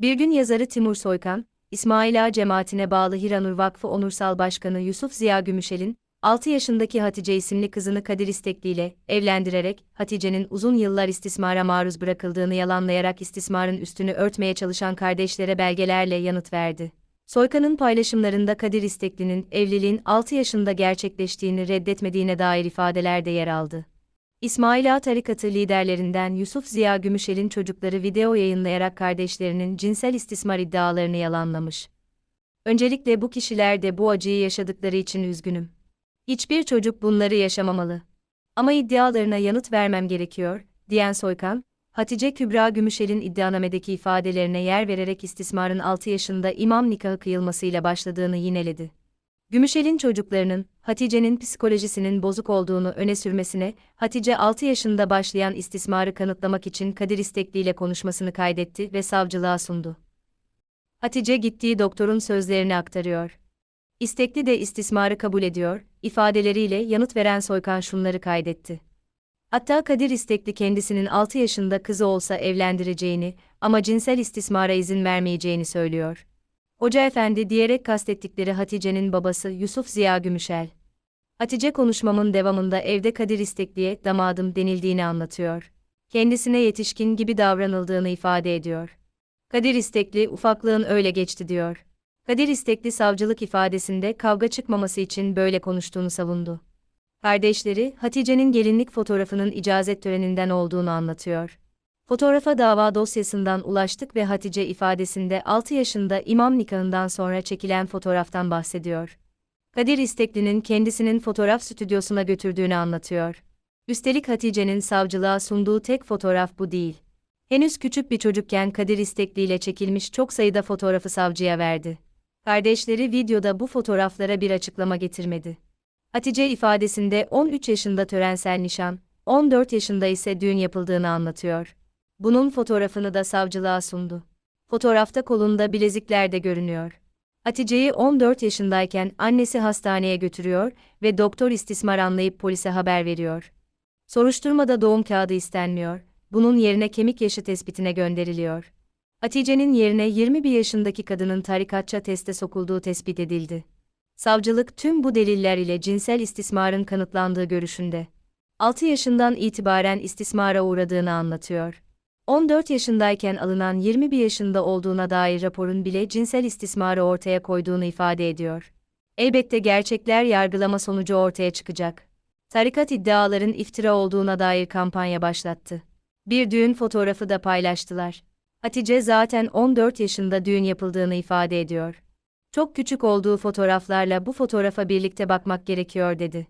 Bir gün yazarı Timur Soykan, İsmail Ağa cemaatine bağlı Hiranur Vakfı Onursal Başkanı Yusuf Ziya Gümüşel'in, 6 yaşındaki Hatice isimli kızını Kadir İstekli ile evlendirerek Hatice'nin uzun yıllar istismara maruz bırakıldığını yalanlayarak istismarın üstünü örtmeye çalışan kardeşlere belgelerle yanıt verdi. Soykan'ın paylaşımlarında Kadir İstekli'nin evliliğin 6 yaşında gerçekleştiğini reddetmediğine dair ifadeler de yer aldı. İsmail Ağa tarikatı liderlerinden Yusuf Ziya Gümüşel'in çocukları video yayınlayarak kardeşlerinin cinsel istismar iddialarını yalanlamış. Öncelikle bu kişiler de bu acıyı yaşadıkları için üzgünüm. Hiçbir çocuk bunları yaşamamalı. Ama iddialarına yanıt vermem gerekiyor, diyen Soykan, Hatice Kübra Gümüşel'in iddianamedeki ifadelerine yer vererek istismarın 6 yaşında imam nikahı kıyılmasıyla başladığını yineledi. Gümüşel'in çocuklarının, Hatice'nin psikolojisinin bozuk olduğunu öne sürmesine, Hatice 6 yaşında başlayan istismarı kanıtlamak için Kadir İstekli ile konuşmasını kaydetti ve savcılığa sundu. Hatice gittiği doktorun sözlerini aktarıyor. İstekli de istismarı kabul ediyor, ifadeleriyle yanıt veren Soykan şunları kaydetti. Hatta Kadir İstekli kendisinin 6 yaşında kızı olsa evlendireceğini ama cinsel istismara izin vermeyeceğini söylüyor. Hoca efendi diyerek kastettikleri Hatice'nin babası Yusuf Ziya Gümüşel. Hatice konuşmamın devamında evde Kadir İstekli'ye damadım denildiğini anlatıyor. Kendisine yetişkin gibi davranıldığını ifade ediyor. Kadir İstekli ufaklığın öyle geçti diyor. Kadir İstekli savcılık ifadesinde kavga çıkmaması için böyle konuştuğunu savundu. Kardeşleri, Hatice'nin gelinlik fotoğrafının icazet töreninden olduğunu anlatıyor. Fotoğrafa dava dosyasından ulaştık ve Hatice ifadesinde 6 yaşında imam nikahından sonra çekilen fotoğraftan bahsediyor. Kadir İstekli'nin kendisinin fotoğraf stüdyosuna götürdüğünü anlatıyor. Üstelik Hatice'nin savcılığa sunduğu tek fotoğraf bu değil. Henüz küçük bir çocukken Kadir İstekli ile çekilmiş çok sayıda fotoğrafı savcıya verdi. Kardeşleri videoda bu fotoğraflara bir açıklama getirmedi. Hatice ifadesinde 13 yaşında törensel nişan, 14 yaşında ise düğün yapıldığını anlatıyor. Bunun fotoğrafını da savcılığa sundu. Fotoğrafta kolunda bilezikler de görünüyor. Hatice'yi 14 yaşındayken annesi hastaneye götürüyor ve doktor istismar anlayıp polise haber veriyor. Soruşturmada doğum kağıdı istenmiyor, bunun yerine kemik yaşı tespitine gönderiliyor. Hatice'nin yerine 21 yaşındaki kadının tarikatça teste sokulduğu tespit edildi. Savcılık tüm bu deliller ile cinsel istismarın kanıtlandığı görüşünde. 6 yaşından itibaren istismara uğradığını anlatıyor. 14 yaşındayken alınan 21 yaşında olduğuna dair raporun bile cinsel istismarı ortaya koyduğunu ifade ediyor. Elbette gerçekler yargılama sonucu ortaya çıkacak. Tarikat iddiaların iftira olduğuna dair kampanya başlattı. Bir düğün fotoğrafı da paylaştılar. Hatice zaten 14 yaşında düğün yapıldığını ifade ediyor. Çok küçük olduğu fotoğraflarla bu fotoğrafa birlikte bakmak gerekiyor dedi.